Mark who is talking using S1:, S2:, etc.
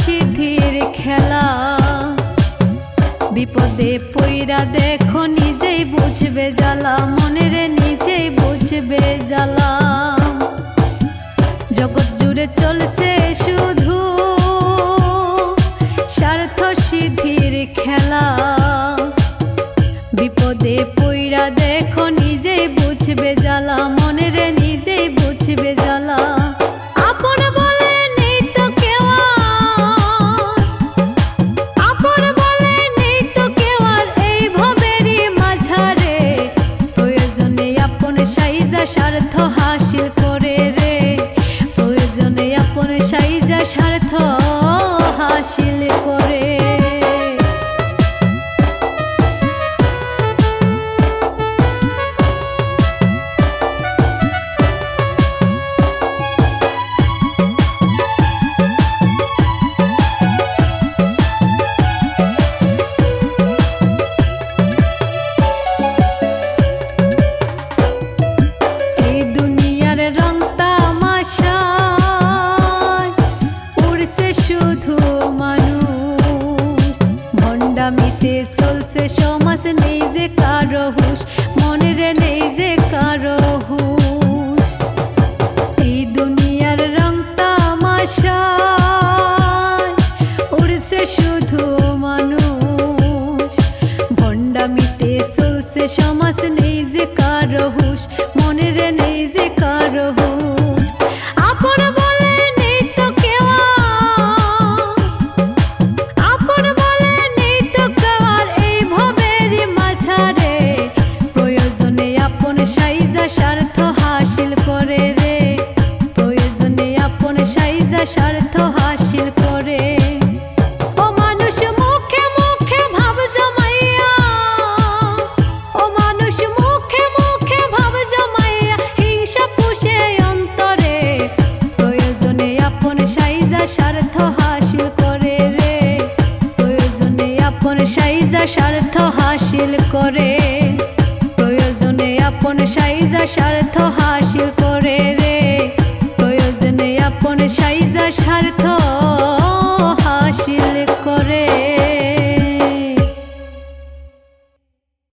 S1: সিদ্ধির খেলা। বিপদে পইরা দেখো, নিজেই বুঝবে জ্বালা। মনের নিজেই বুঝবে জ্বালা। জগৎ জুড়ে চলছে শুধু সাইজা স্বার্থ হাসিল করে ভণ্ডামিতে চলছে সমাজ নেই যে কারও হুশ মনের নেই যে কারও হুশ। স্বার্থ হাসিল করে। ও মানুষ, মুখে মুখে ভাব জমাইয়া। ও মানুষ, মুখে মুখে ভাব জমাইয়া। হিংসা পুষে অন্তরে। প্রয়োজনে আপন সাইজা স্বার্থ হাসিল করে রে। প্রয়োজনে আপন সাইজা স্বার্থ হাসিল করে। প্রয়োজনে আপন সাইজা স্বার্থ হাসিল করে রে। সাইজা স্বার্থ